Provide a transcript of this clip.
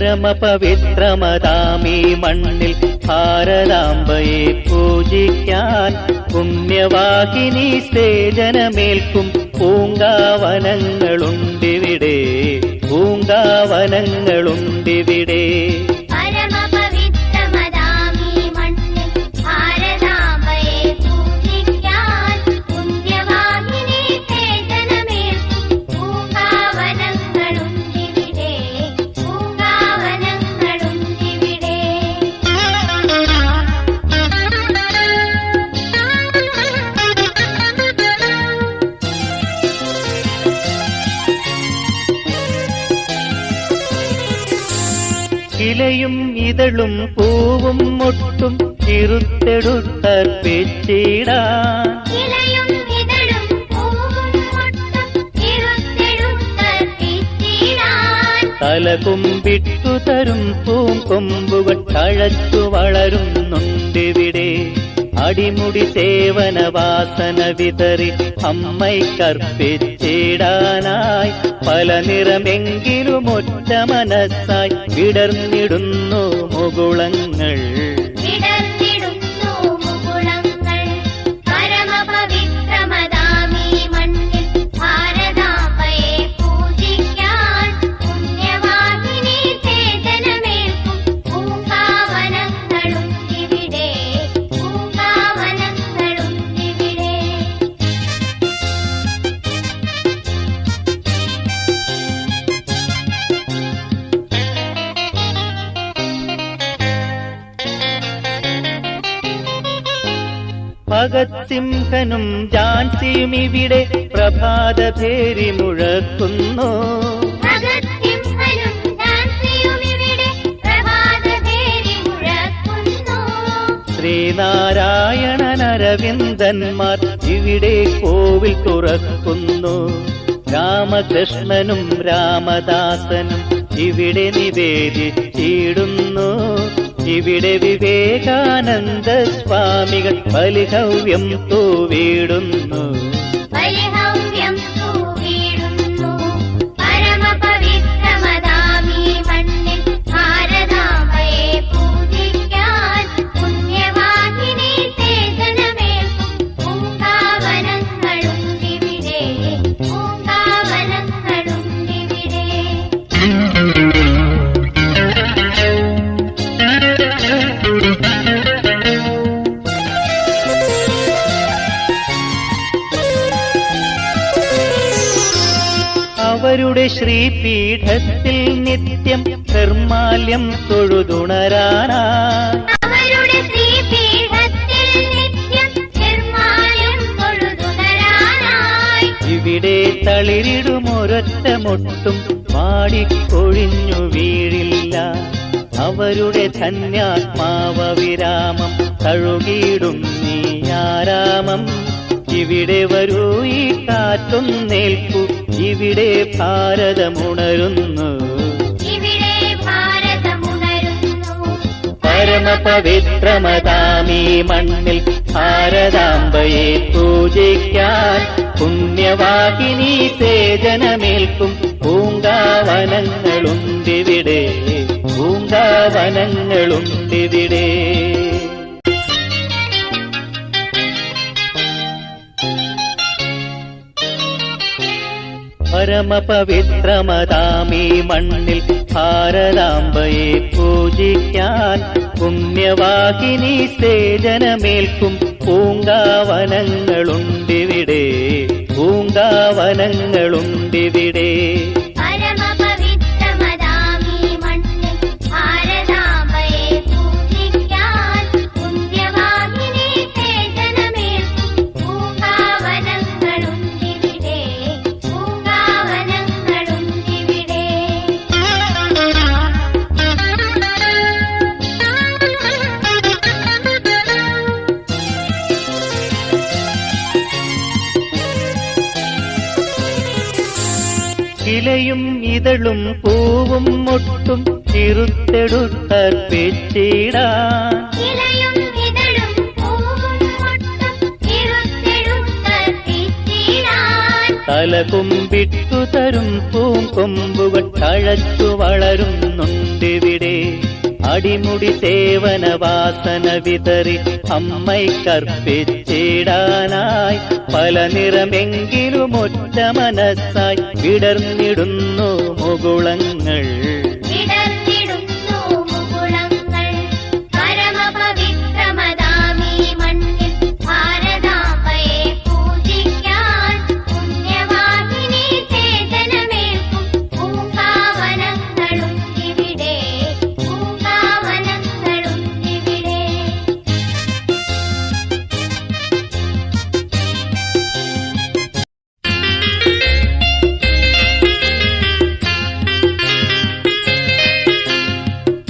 പരമപവിത്രമതാമീ മണ്ണിൽ ഭാരതാംബയെ പൂജിക്കാൻ പുണ്യവാഹിനി സേജനമേൽക്കും പൂങ്കാവനങ്ങളുണ്ടിവിടെ പൂങ്കാവനങ്ങളുണ്ടിവിടെ. ഇലയും ഇതളും പൂവും മുട്ടും മുട്ടും ഇരുത്തെടുത്തർപ്പിച്ചിടാൻ തലകുമ്പിട്ടു തരും പൂങ്കൊമ്പുകൾ തഴച്ചു വളരുന്നുണ്ടിവിടെ. അടിമുടി സേവന വാസന വിതറി അമ്മയ്ക്കർപ്പിച്ചിടാനായി. പല നിറമെങ്കിലും ഒറ്റ മനസ്സായി വിടർന്നിടുന്നു മുകുളങ്ങൾ. ഭഗത് സിംഹനും ജാൻസിയും ഇവിടെ പ്രഭാത ഭേരി മുഴക്കുന്നു അരവിന്ദന്മാർ ഇവിടെ കോവിൽ തുറക്കുന്നു. രാമകൃഷ്ണനും രാമദാസനും ഇവിടെ നിവേദിച്ചിടുന്നു ഇവിടെ വിവേകാനന്ദ സ്വാമികൾ ബലിഹവ്യം തൂവിടുന്നു. അവരുടെ ശ്രീപീഠത്തിൽ നിത്യം നിർമാല്യം തൊഴുതുണരാനാ. ഇവിടെ തളിരിടുമൊരൊറ്റ മുട്ടും പാടിക്കൊഴിഞ്ഞു വീഴില്ല. അവരുടെ ധന്യാത്മാവ വിരാമം തഴുകിയിടും നീ ആരാമം. ഇവിടെ വരൂ ഈ കാറ്റും ഭാരതമുണരുന്നു ഇവിടെ ഭാരതമുണരുന്നു. പരമപവിത്രമതാമീ മണ്ണിൽ ഭാരതാംബയെ പൂജിക്കാൻ പുണ്യവാഹിനി തേജനമേൽക്കും പൂങ്കാവനങ്ങളുണ്ടിവിടെ. പൂങ്കാവനങ്ങളുണ്ടിവിടെ. പരമപവിത്രമതാമീ മണ്ണിൽ ഭാരതാംബയെ പൂജിക്കാൻ പുണ്യവാഹിനി സേജനമേൽക്കും പൂങ്കാവനങ്ങളുണ്ടിവിടെ പൂങ്കാവനങ്ങളുണ്ടിവിടെ. ഇലയും ഇതളും പൂവും മുട്ടും ചിരുത്തെടുത്ത ഇരുത്തെടുത്തർപ്പിച്ചിടാൻ തലകുമ്പിട്ടു തരും പൂങ്കൊമ്പുകൾ തഴച്ചു വളരുന്നുണ്ടിവിടെ അടിമുടി സേവന വാസന വിതറി അമ്മയ്ക്കർപ്പിച്ചിടാനായി പല നിറമെങ്കിലും ഒറ്റ മനസ്സായി വിടർന്നിടുന്നു മുകുളങ്ങൾ.